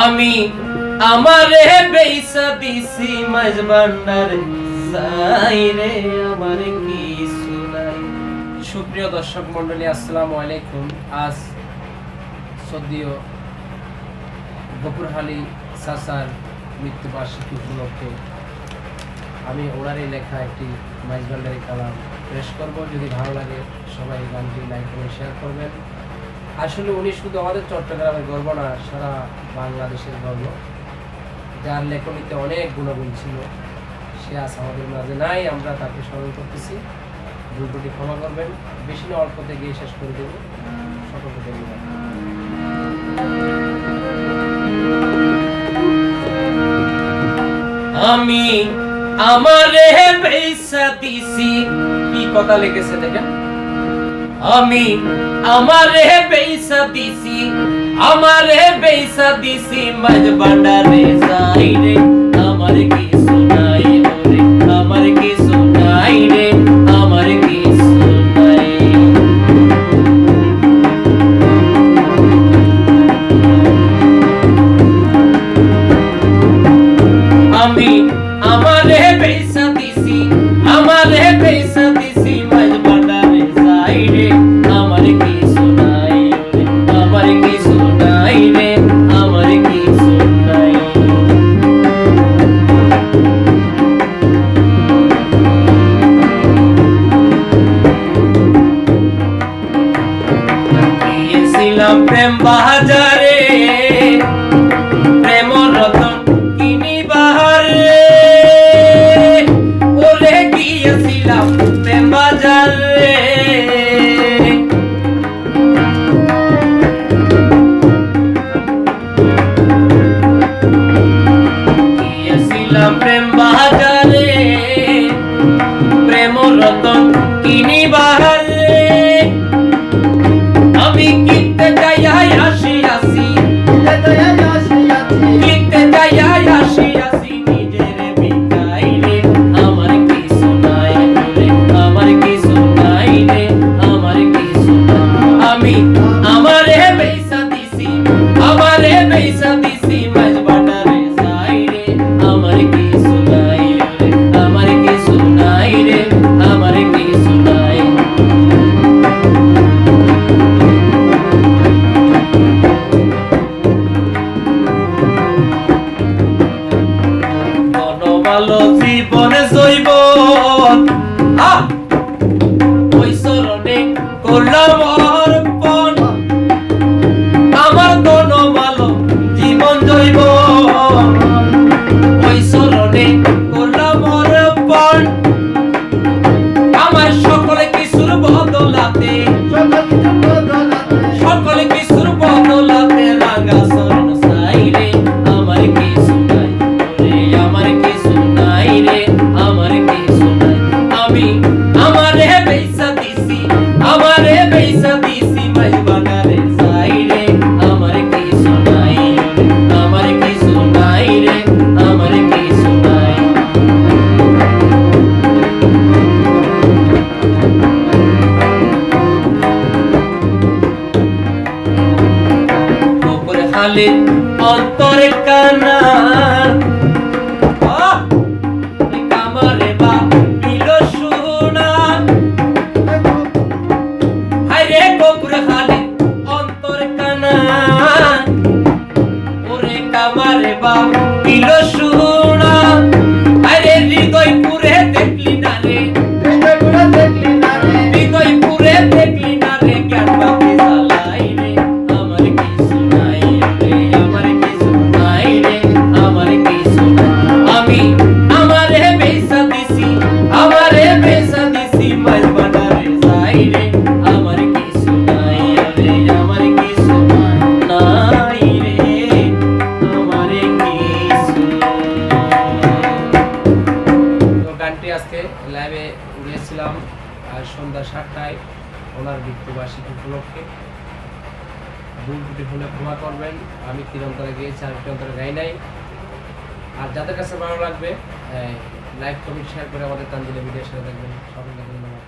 আমি আমারে বেইসা দিছি মাঝ ভান্ডার। যাই রে আমার কিছু নাই। সুপ্রিয় দর্শক মন্ডলী আসসালামু আলাইকুম। আজ সদ্যীয় গফুরহালি সাসার মৃত্যুবার্ষিকী উপলক্ষে আমি ওনারই লেখা একটি মাইজ ভান্ডারি কালাম পেশ করব। যদি ভালো লাগে, সবাই গানটি লাইক করে শেয়ার করবেন। আসলে উনি শুধু আমাদের চট্টগ্রামের গর্ব না, সারা বাংলাদেশের গর্ব। যার লেখনীতে অনেক গুণগুণ ছিল, সে আজ আমাদের মাঝে নাই, আমরা তাকে স্মরণ করতেছি। দুটোটি ক্ষমা করবেন। বেশি না, অল্পতে গিয়ে শেষ করে দেবো। সকলকে ধন্যবাদ। আমি আমারে কি কথা লিখেছে দেখেন। আমি আমারে পয়সা দিছি আমারে পয়সা দিছি মাঝ ভান্ডারে যাই রে আমার কি গিয়েছিলাম প্রেম বাজারে। হালে অন্তরে কানা! এই কামারে বা সন্ধ্যা সাতটায় ওনার মৃত্যুবার্ষিকী উপলক্ষে ভুল হলে ক্ষমা করবেন। আমি তিরন্তরে গিয়েছি, আর তিরন্তরে গাই নাই। আর যাদের কাছে ভালো লাগবে লাইক কমেন্ট শেয়ার করে আমাদের তানজিলা মিডিয়ার সাথে থাকবেন। সকলকে ধন্যবাদ।